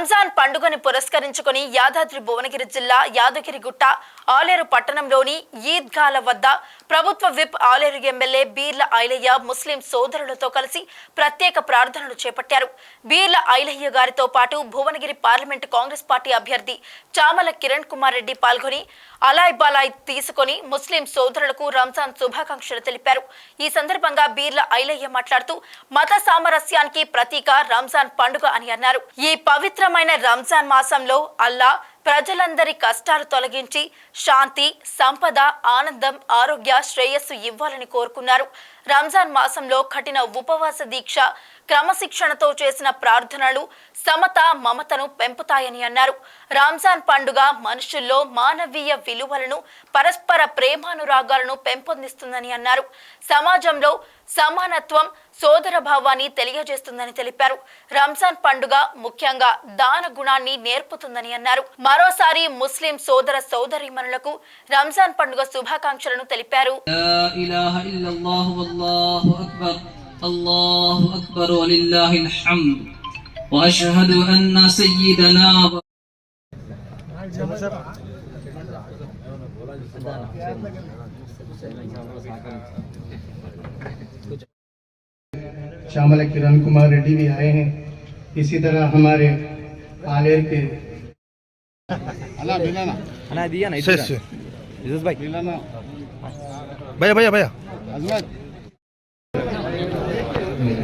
రంజాన్ పండుగని పురస్కరించుకుని యాదాద్రి భువనగిరి జిల్లా యాదగిరిగుట్ట ఆలేరు పట్టణంలోని ఈద్గాల వద్ద ప్రభుత్వ విప్ ఆలేరు ఎమ్మెల్యే బీర్ల ఐలయ్య ముస్లిం సోదరులతో కలిసి ప్రత్యేక ప్రార్థనలు చేపట్టారు. బీర్ల ఐలయ్య గారితో పాటు భువనగిరి పార్లమెంటు కాంగ్రెస్ పార్టీ అభ్యర్థి చామల కిరణ్ కుమార్ రెడ్డి పాల్గొని అలాయ్ బాలాయ్ తీసుకుని ముస్లిం సోదరులకు రంజాన్ శుభాకాంక్షలు తెలిపారు. ఈ సందర్భంగా బీర్ల ఐలయ్య మాట్లాడుతూ మత సామరస్యానికి ప్రతీక రంజాన్ పండుగ అని అన్నారు. ఈ పవిత్ర పవిత్రమైన రంజాన్ మాసంలో అల్లా ప్రజలందరి కష్టాలు తొలగించి శాంతి సంపద ఆనందం ఆరోగ్య శ్రేయస్సు ఇవ్వాలని కోరుకున్నారు. రంజాన్ మాసంలో కఠిన ఉపవాస దీక్ష క్రమశిక్షణతో చేసిన ప్రార్థనలు సమత మమతను పెంపుతాయని అన్నారు. రంజాన్ పండుగ మనుషుల్లో మానవీయ విలువలను పరస్పర ప్రేమానురాగాలను పెంపొందిస్తుందని అన్నారు. సమాజంలో సమానత్వం సోదర భావాన్ని తెలియజేస్తుందని తెలిపారు. రంజాన్ పండుగ ముఖ్యంగా దాన గుణాన్ని నేర్పుతుందని అన్నారు. మరోసారి ముస్లిం సోదర సోదరిమణులకు రంజాన్ పండుగ శుభాకాంక్షలను తెలిపారు. الله أكبر. الله أكبر ولله الحمد. وأشهد أن سيدنا و... श्यामल किरण कुमार रेड्डी भी आए हैं इसी तरह हमारे पालेर के بھائی بھائی بھائی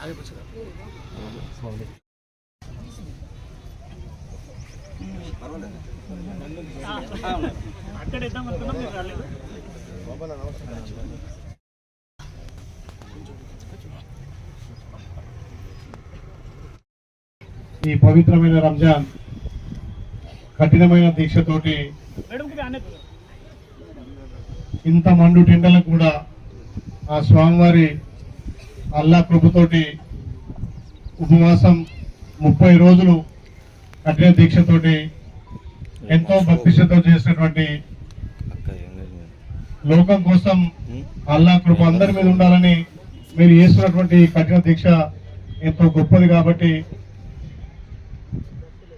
वालेकुम मैं बंद रवि ఫుల్ టైట్ ఈ పవిత్రమైన రంజాన్ కఠినమైన దీక్షతోటి ఇంత మండు టెండలకు కూడా ఆ స్వామివారి అల్లా కృపతోటి ఉపవాసం ముప్పై రోజులు కఠిన దీక్షతోటి ఎంతో భక్తిశతో చేసినటువంటి లోకం కోసం అల్లా కృప అందరి మీద ఉండాలని మీరు చేస్తున్నటువంటి కఠిన దీక్ష ఎంతో గొప్పది కాబట్టి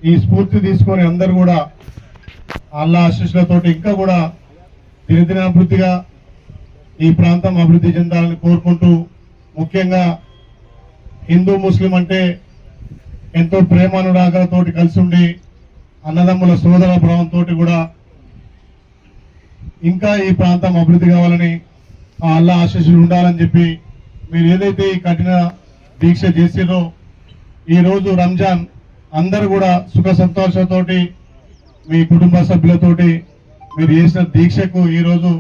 ఈ స్ఫూర్తి తీసుకొని అందరు కూడా అల్లా ఆశీస్సులతోటి ఇంకా కూడా దినదిన అభివృద్ధిగా ఈ ప్రాంతం అభివృద్ధి చెందాలని కోరుకుంటూ ముఖ్యంగా హిందూ ముస్లిం అంటే ఎంతో ప్రేమానురాగాలతోటి కలిసి ఉండి అన్నదమ్ముల సోదర భావంతో కూడా ఇంకా ఈ ప్రాంతం అభివృద్ధి కావాలని ఆ అల్లా ఆశీస్సులు ఉండాలని చెప్పి మీరు ఏదైతే ఈ కఠిన దీక్ష చేసిరో ఈ రోజు రంజాన్ అందరూ కూడా సుఖ సంతోషాలతోటి మీ కుటుంబ సభ్యులతోటి మీరు చేసిన దీక్షకు ఈ రోజు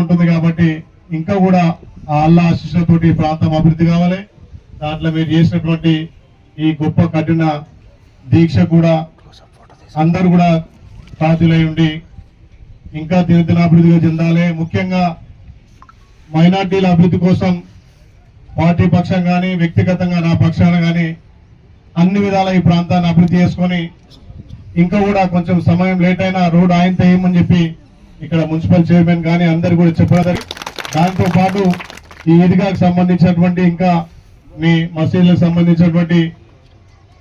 ఉంటుంది కాబట్టి ఇంకా కూడా ఆ అల్లా ఆశీస్సులతోటి ఈ ప్రాంతం అభివృద్ధి కావాలి. దాంట్లో మీరు చేసినటువంటి ఈ గొప్ప కఠిన దీక్ష కూడా అందరూ కూడా సాధ్యులై ఉండి ఇంకా దినదినాభివృద్ధిగా చెందాలి. ముఖ్యంగా మైనార్టీల అభివృద్ధి కోసం పార్టీ పక్షం కానీ వ్యక్తిగతంగా నా పక్షాన కానీ అన్ని విధాల ఈ ప్రాంతాన్ని అభివృద్ధి చేసుకొని ఇంకా కూడా కొంచెం సమయం లేట్ అయినా రోడ్ ఆయనతో ఏమని చెప్పి ఇక్కడ మున్సిపల్ చైర్మన్ కానీ అందరు కూడా చెప్పడం దాంతోపాటు ఈ ఈద్గాకు సంబంధించినటువంటి ఇంకా మీ మసీదులకు సంబంధించినటువంటి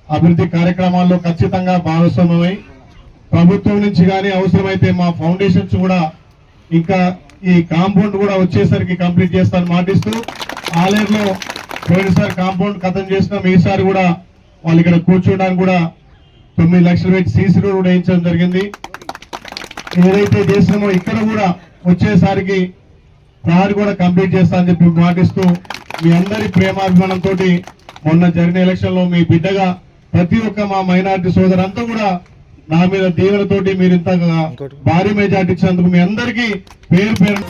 అభివృద్ధి కార్యక్రమాల్లో ఖచ్చితంగా భాగస్వామ్యమై ప్రభుత్వం నుంచి కానీ అవసరమైతే మా ఫౌండేషన్స్ కూడా ఇంకా ఈ కాంపౌండ్ కూడా వచ్చేసరికి కంప్లీట్ చేస్తాను మాటిస్తూ ఆలయంలో పోయినసారి కాంపౌండ్ కథం చేసినాం ఈసారి కూడా వాళ్ళు ఇక్కడ కూర్చోడానికి కూడా తొమ్మిది లక్షలు పెట్టి సీసీ రోడ్ కూడా వేయించడం జరిగింది. ఏదైతే చేసినామో ఇక్కడ కూడా వచ్చేసరికి ప్రహరీ కూడా కంప్లీట్ చేస్తా అని చెప్పి మాటిస్తూ మీ అందరి ప్రేమాభిమానంతో మొన్న జరిగిన ఎలక్షన్లో మీ బిడ్డగా ప్రతి ఒక్క మా మైనార్టీ సోదరంతా కూడా నా మీద దీవెనతోటి మీరు ఇంత భారీ మెజార్టీ ఇచ్చినందుకు మీ అందరికీ పేరు పేరు